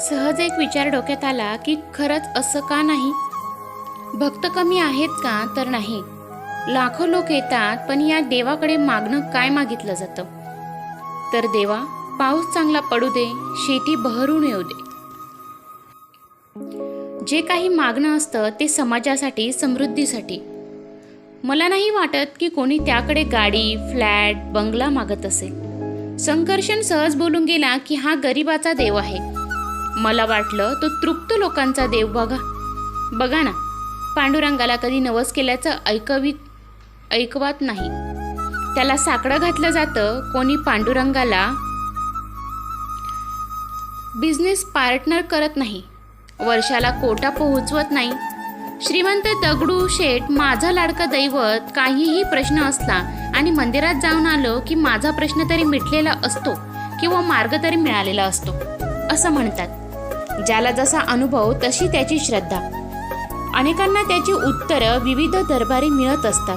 सहज एक विचार डोक्यात आला की खरंच असं का नाही? भक्त कमी आहेत का? तर नाही. लाखो लोक येतात पण या देवाकडे मागणं काय मागितलं जातं? तर देवा पाऊस चांगला पडू दे शेती बहरून येऊ दे. जे काही मागणं असतं ते समाजासाठी समृद्धीसाठी. मला नाही वाटत की कोणी त्याकडे गाडी फ्लॅट बंगला मागत असेल. संकर्षण सहज बोलून गेला की हा गरिबाचा देव आहे. मला वाटलं तो तृप्त लोकांचा देव बघा. बघा ना पांडुरंगाला कधी नवस केल्याचं ऐकवी ऐकवत नाही. त्याला साकडं घातलं जातं कोणी पांडुरंगाला बिझनेस पार्टनर करत नाही. वर्षाला कोटा पोहोचवत नाही. श्रीमंत दगडू शेठ माझा लाडका दैवत काहीही प्रश्न असला आणि मंदिरात जाऊन आलो की माझा प्रश्न तरी मिटलेला असतो किंवा मार्ग तरी मिळालेला असतो. असं म्हणतात. ज्याला जसा अनुभव तशी त्याची श्रद्धा. अनेकांना त्याची उत्तरं विविध दरबारी मिळत असतात.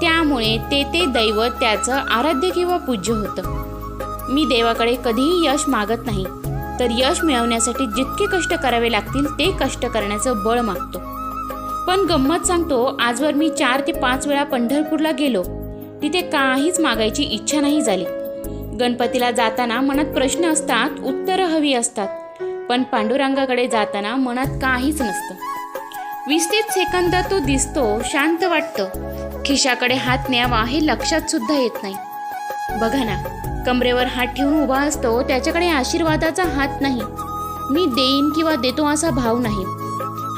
त्यामुळे ते ते दैवत त्याचं आराध्य किंवा पूज्य होतं. मी देवाकडे कधीही यश मागत नाही तर यश मिळवण्यासाठी जितके कष्ट करावे लागतील ते कष्ट करण्याचं बळ मागतो. पण गंमत सांगतो आजवर मी चार ते पाच वेळा पंढरपूरला गेलो. तिथे काहीच मागायची इच्छा नाही झाली. गणपतीला जाताना मनात प्रश्न असतात उत्तरं हवी असतात. पण पांडुरंगाकडे जाताना मनात काहीच नसतं. वीस तीस सेकंद तो दिसतो शांत वाटतं. खिशाकडे हात न्यावा हे लक्षात सुद्धा येत नाही. बघा ना कमरेवर हात ठेवून उभा असतो त्याच्याकडे आशीर्वादाचा हात नाही. मी देईन किंवा देतो असा भाव नाही.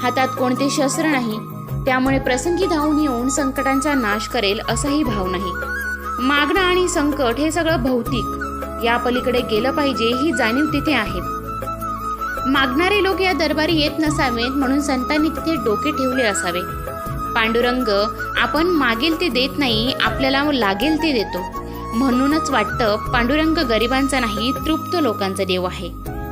हातात कोणते शस्त्र नाही त्यामुळे प्रसंगी धावून येऊन संकटांचा नाश करेल असाही भाव नाही. मागणं आणि संकट हे सगळं भौतिक. या पलीकडे गेलं पाहिजे ही जाणीव तिथे आहे. मागणारे लोक या दरबारी येत नसावेत म्हणून संतांनी तिथे डोके ठेवले असावे. पांडुरंग आपण मागेल ते देत नाही आपल्याला लागेल ते देतो. म्हणूनच वाटतं पांडुरंग गरिबांचा नाही तृप्त लोकांचा देव आहे.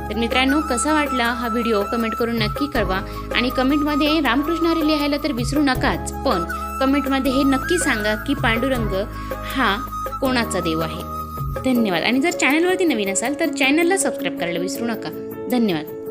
तर मित्रांनो कसा वाटला हा व्हिडिओ? कमेंट करून नक्की कळवा आणि कमेंटमध्ये रामकृष्ण हरी लिहायला तर विसरू नकाच पण कमेंटमध्ये हे नक्की सांगा की पांडुरंग हा कोणाचा देव आहे. धन्यवाद. आणि जर चॅनलवरती नवीन असाल तर चॅनलला सबस्क्राईब करायला विसरू नका. धन्यवाद.